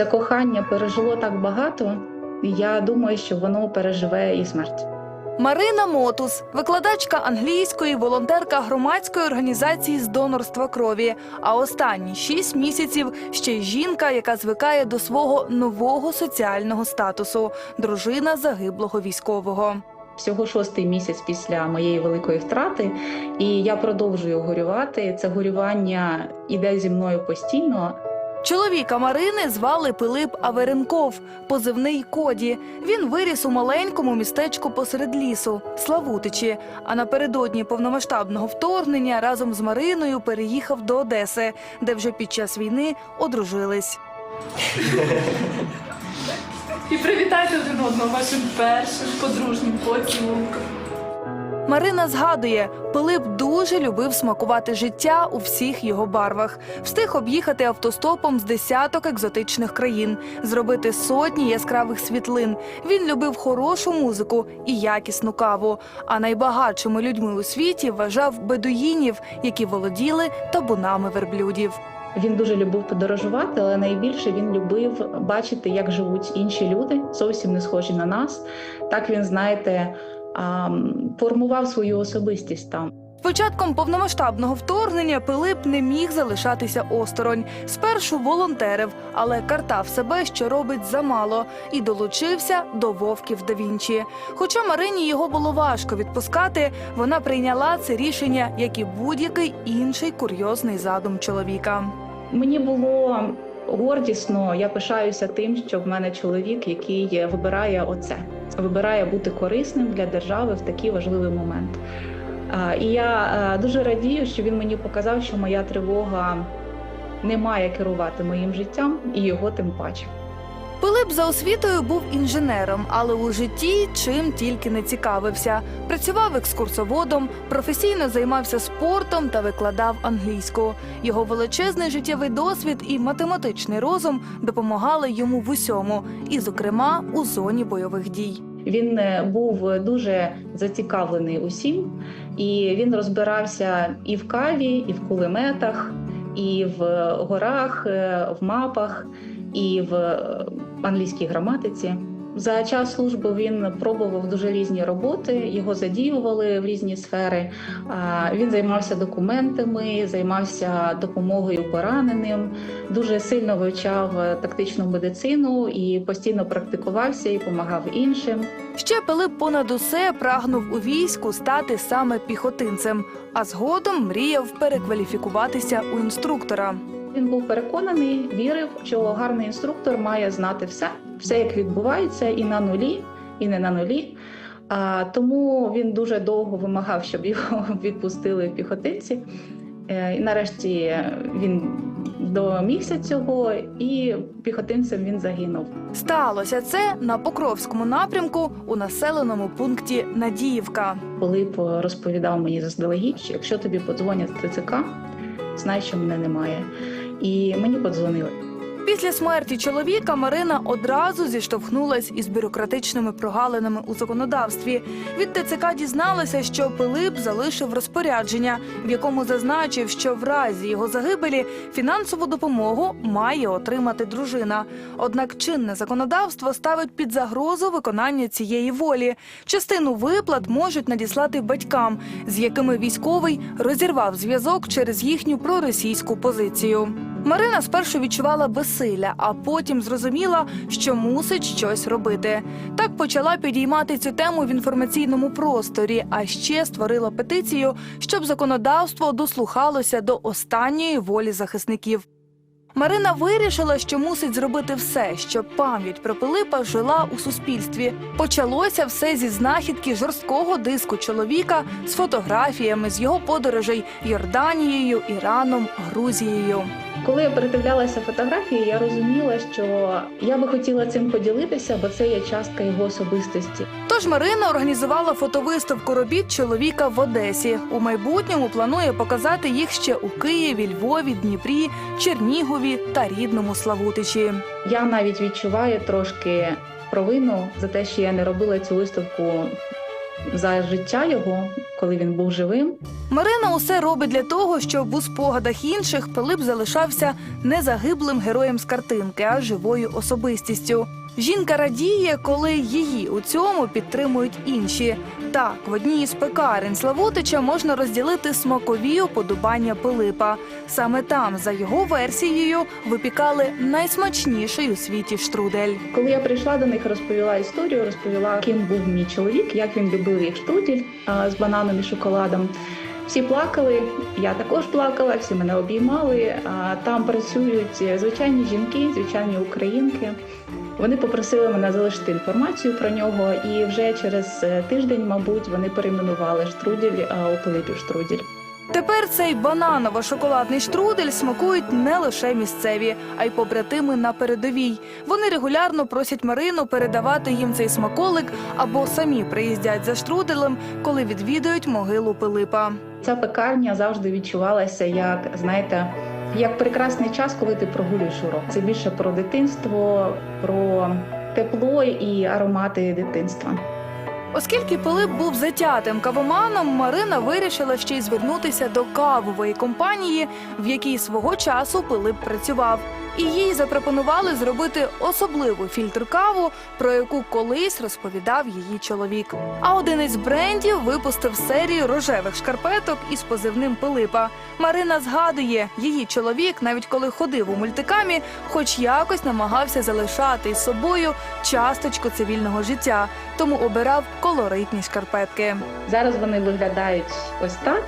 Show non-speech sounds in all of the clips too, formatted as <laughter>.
Це кохання пережило так багато, і я думаю, що воно переживе і смерть. Марина Мотус, викладачка англійської, волонтерка громадської організації з донорства крові. А останні шість місяців ще й жінка, яка звикає до свого нового соціального статусу дружина загиблого військового. Всього шостий місяць після моєї великої втрати, і я продовжую горювати. Це горювання іде зі мною постійно. Чоловіка Марини звали Пилип Аверенков, позивний Коді. Він виріс у маленькому містечку посеред лісу Славутичі. А напередодні повномасштабного вторгнення разом з Мариною переїхав до Одеси, де вже під час війни одружились. І привітайте один одного вашим першим подружнім поцілунком. Марина згадує, Пилип дуже любив смакувати життя у всіх його барвах. Встиг об'їхати автостопом з десяток екзотичних країн, зробити сотні яскравих світлин. Він любив хорошу музику і якісну каву. А найбагатшими людьми у світі вважав бедуїнів, які володіли табунами верблюдів. Він дуже любив подорожувати, але найбільше він любив бачити, як живуть інші люди, зовсім не схожі на нас. Так він, знаєте, формував свою особистість там. З початком повномасштабного вторгнення Пилип не міг залишатися осторонь. Спершу волонтерив, але картав себе, що робить замало, і долучився до вовків да Вінчі. Хоча Марині його було важко відпускати, вона прийняла це рішення, як і будь-який інший курйозний задум чоловіка. Мені було гордісно, я пишаюся тим, що в мене чоловік, який вибирає оце, вибирає бути корисним для держави в такий важливий момент. І я дуже радію, що він мені показав, що моя тривога не має керувати моїм життям і його тим паче. Пилип за освітою був інженером, але у житті чим тільки не цікавився. Працював екскурсоводом, професійно займався спортом та викладав англійську. Його величезний життєвий досвід і математичний розум допомагали йому в усьому, і, зокрема, у зоні бойових дій. Він е, був дуже зацікавлений усім, і він розбирався і в каві, і в кулеметах, і в горах, е, в мапах, і в е, англійській граматиці. За час служби він пробував дуже різні роботи, його задіювали в різні сфери. Він займався документами, займався допомогою пораненим, дуже сильно вивчав е, тактичну медицину і постійно практикувався і допомагав іншим. Ще Пилип понад усе прагнув у війську стати саме піхотинцем, а згодом мріяв перекваліфікуватися у інструктора. Він був переконаний, вірив, що гарний інструктор має знати все, все як відбувається, і на нулі, і не на нулі. А, тому він дуже довго вимагав, щоб його <laughs> відпустили в піхотинці. Е, І нарешті він домігся цього, і піхотинцем він загинув. Сталося це на Покровському напрямку у населеному пункті Надіївка. Пилип розповідав мені заздалегідь, що якщо тобі подзвонять з ТЦК, знай, що мене немає. І мені подзвонили. Після смерті чоловіка Марина одразу зіштовхнулась із бюрократичними прогалинами у законодавстві. Від ТЦК дізналася, що Пилип залишив розпорядження, в якому зазначив, що в разі його загибелі фінансову допомогу має отримати дружина. Однак чинне законодавство ставить під загрозу виконання цієї волі. Частину виплат можуть надіслати батькам, з якими військовий розірвав зв'язок через їхню проросійську позицію. Марина спершу відчувала безсилля, а потім зрозуміла, що мусить щось робити. Так почала підіймати цю тему в інформаційному просторі, а ще створила петицію, щоб законодавство дослухалося до останньої волі захисників. Марина вирішила, що мусить зробити все, щоб пам'ять про Пилипа жила у суспільстві. Почалося все зі знахідки жорсткого диску чоловіка з фотографіями з його подорожей Йорданією, Іраном, Грузією. Коли я передивлялася фотографії, я розуміла, що я би хотіла цим поділитися, бо це є частка його особистості. Тож Марина організувала фотовиставку робіт чоловіка в Одесі. У майбутньому планує показати їх ще у Києві, Львові, Дніпрі, Чернігові та рідному Славутичі. Я навіть відчуваю трошки провину за те, що я не робила цю виставку за життя його, коли він був живим. Марина усе робить для того, щоб у спогадах інших Пилип залишався не загиблим героєм з картинки, а живою особистістю. Жінка радіє, коли її у цьому підтримують інші. Так, в одній із пекарень Славутича можна розділити смакові уподобання Пилипа. Саме там, за його версією, випікали найсмачніший у світі штрудель. Коли я прийшла до них, розповіла історію, розповіла, ким був мій чоловік, як він любив їх штудель а, з бананом і шоколадом. Всі плакали, я також плакала, всі мене обіймали. Там працюють звичайні жінки, звичайні українки. Вони попросили мене залишити інформацію про нього, і вже через е, тиждень, мабуть, вони перейменували штрудель у Пилипів штрудель. Тепер цей бананово-шоколадний штрудель смакують не лише місцеві, а й побратими на передовій. Вони регулярно просять Марину передавати їм цей смаколик або самі приїздять за штруделем, коли відвідують могилу Пилипа. Ця пекарня завжди відчувалася як, знаєте, як прекрасний час, коли ти прогулюєш урок. Це більше про дитинство, про тепло і аромати дитинства. Оскільки Пилип був затятим кавоманом, Марина вирішила ще й звернутися до кавової компанії, в якій свого часу Пилип працював. І їй запропонували зробити особливу фільтр каву, про яку колись розповідав її чоловік. А один із брендів випустив серію рожевих шкарпеток із позивним Пилипа. Марина згадує, її чоловік, навіть коли ходив у мультикамі, хоч якось намагався залишати із собою часточку цивільного життя, тому обирав колоритні шкарпетки. Зараз вони виглядають ось так.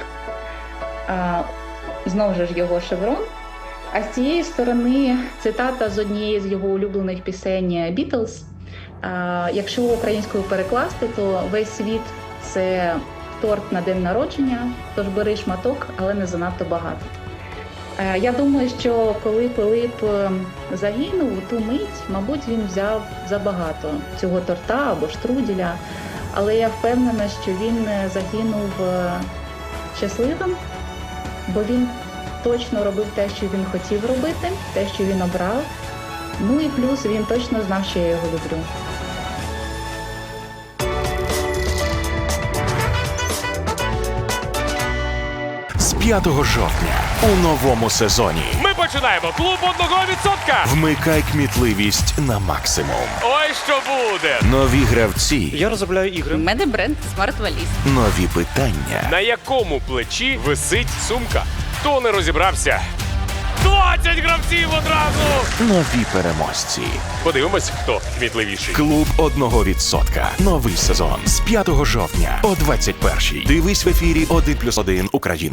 Знову ж його шеврон. А з цієї сторони цитата з однієї з його улюблених пісень Бітлз. Якщо українською перекласти, то весь світ це торт на день народження, тож бери шматок, але не занадто багато. Я думаю, що коли Пилип е, загинув у ту мить, мабуть, він взяв забагато цього торта або штруделя. Але я впевнена, що він е, загинув е, щасливим, бо він точно робив те, що він хотів робити, те, що він обрав. Ну і плюс він точно знав, що я його люблю. з 5 жовтня у новому сезоні. Ми починаємо клуб одного відсотка. Вмикай кмітливість на максимум. Ой, що буде? Нові гравці, Я розробляю ігри. У мене бренд Smart Valise. нові питання, На якому плечі висить сумка? Хто не розібрався? 20 гравців одразу! нові переможці. Подивимось, хто кмітливіший. Клуб одного відсотка. Новий сезон з 5 жовтня о 21 Дивись в ефірі 1+,1 Україна.